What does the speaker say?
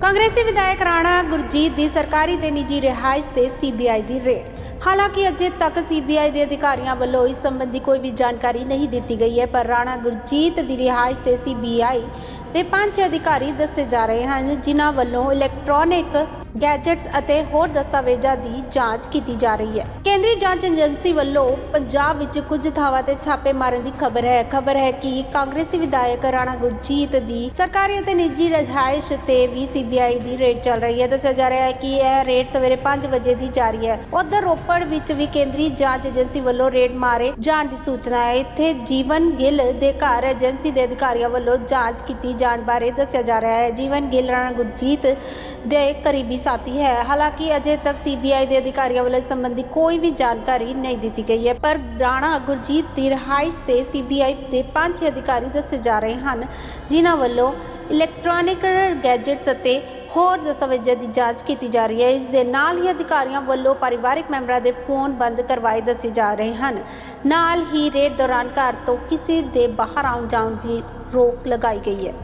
ਕਾਂਗਰਸੀ ਵਿਧਾਇਕ ਰਾਣਾ ਗੁਰਜੀਤ ਦੀ ਸਰਕਾਰੀ ਤੇ ਨਿੱਜੀ ਰਿਹਾਇਸ਼ ਤੇ ਸੀਬੀਆਈ ਦੀ ਰੇਡ। ਹਾਲਾਂਕਿ ਅਜੇ ਤੱਕ ਸੀਬੀਆਈ ਦੇ ਅਧਿਕਾਰੀਆਂ ਵੱਲੋਂ ਇਸ ਸੰਬੰਧੀ ਕੋਈ ਵੀ ਜਾਣਕਾਰੀ ਨਹੀਂ ਦਿੱਤੀ ਗਈ ਹੈ, ਪਰ ਰਾਣਾ ਗੁਰਜੀਤ ਦੀ ਰਿਹਾਇਸ਼ ਤੇ ਸੀਬੀਆਈ ਦੇ ਪੰਜ ਅਧਿਕਾਰੀ ਦੱਸੇ ਜਾ ਰਹੇ ਹਨ, ਜਿਨ੍ਹਾਂ ਵੱਲੋਂ ਇਲੈਕਟ੍ਰੋਨਿਕ ਗੈਜਟਸ ਅਤੇ ਹੋਰ ਦਸਤਾਵੇਜ਼ਾਂ ਦੀ ਜਾਂਚ ਕੀਤੀ ਜਾ ਰਹੀ ਹੈ। ਕੇਂਦਰੀ ਜਾਂਚ ਏਜੰਸੀ ਵੱਲੋਂ ਪੰਜਾਬ ਵਿੱਚ ਕੁਝ ਥਾਵਾਂ ਤੇ ਛਾਪੇ ਮਾਰਨ ਦੀ ਖਬਰ ਹੈ। ਖਬਰ ਹੈ ਕਿ ਕਾਂਗਰਸੀ ਵਿਧਾਇਕ ਰਾਣਾ ਗੁਰਜੀਤ ਦੀ ਸਰਕਾਰੀ ਅਤੇ ਨਿੱਜੀ ਰਿਹਾਇਸ਼ ਤੇ ਵੀ ਸੀਬੀਆਈ ਦੀ ਰੇਡ ਚੱਲ ਰਹੀ ਹੈ। ਦੱਸਿਆ ਜਾ ਰਿਹਾ ਹੈ ਕਿ ਇਹ ਰੇਡ ਸਵੇਰੇ 5 ਵਜੇ ਦੀ ਜਾਰੀ ਹੈ। ਉਧਰ ਰੋਪੜ ਵਿੱਚ ਵੀ ਕੇਂਦਰੀ ਜਾਂਚ ਏਜੰਸੀ ਵੱਲੋਂ ਰੇਡ ਮਾਰੇ ਜਾਣ ਦੀ ਸੂਚਨਾ ਹੈ। ਇੱਥੇ ਜੀਵਨ ਗਿੱਲ ਦੇ ਘਰ ਏਜੰਸੀ ਦੇ ਅਧਿਕਾਰੀਆਂ ਵੱਲੋਂ ਜਾਂਚ ਕੀਤੀ ਜਾਣ ਬਾਰੇ ਦੱਸਿਆ ਜਾ ਰਿਹਾ ਹੈ। ਜੀਵਨ ਗਿੱਲ, ਰਾਣਾ ਗੁਰਜੀਤ ਦੇ ਕਰੀਬੀ ਸਾਥੀ ਹੈ। ਹਾਲਾਂਕਿ ਅਜੇ ਤੱਕ ਸੀਬੀਆਈ ਦੇ ਅਧਿਕਾਰੀਆਂ ਵੱਲੋਂ ਇਸ ਸੰਬੰਧੀ ਕੋਈ ਵੀ ਜਾਣਕਾਰੀ ਨਹੀਂ ਦਿੱਤੀ ਗਈ ਹੈ। ਪਰ ਰਾਣਾ ਗੁਰਜੀਤ ਦੀ ਰਿਹਾਇਸ਼ ਤੇ ਸੀਬੀਆਈ ਦੇ ਪੰਜ ਅਧਿਕਾਰੀ ਦੱਸੇ ਜਾ ਰਹੇ ਹਨ, ਜਿਨ੍ਹਾਂ ਵੱਲੋਂ ਇਲੈਕਟ੍ਰੋਨਿਕ ਗੈਜਟਸ ਅਤੇ ਹੋਰ ਦਸਤਾਵੇਜ਼ਾਂ ਦੀ ਜਾਂਚ ਕੀਤੀ ਜਾ ਰਹੀ ਹੈ। ਇਸ ਦੇ ਨਾਲ ਹੀ ਅਧਿਕਾਰੀਆਂ ਵੱਲੋਂ ਪਰਿਵਾਰਕ ਮੈਂਬਰਾਂ ਦੇ ਫੋਨ ਬੰਦ ਕਰਵਾਏ ਦੱਸੇ ਜਾ ਰਹੇ ਹਨ। ਨਾਲ ਹੀ ਰੇਡ ਦੌਰਾਨ ਘਰ ਤੋਂ ਕਿਸੇ ਦੇ ਬਾਹਰ ਆਉਣ ਜਾਣ ਦੀ ਰੋਕ ਲਗਾਈ ਗਈ ਹੈ।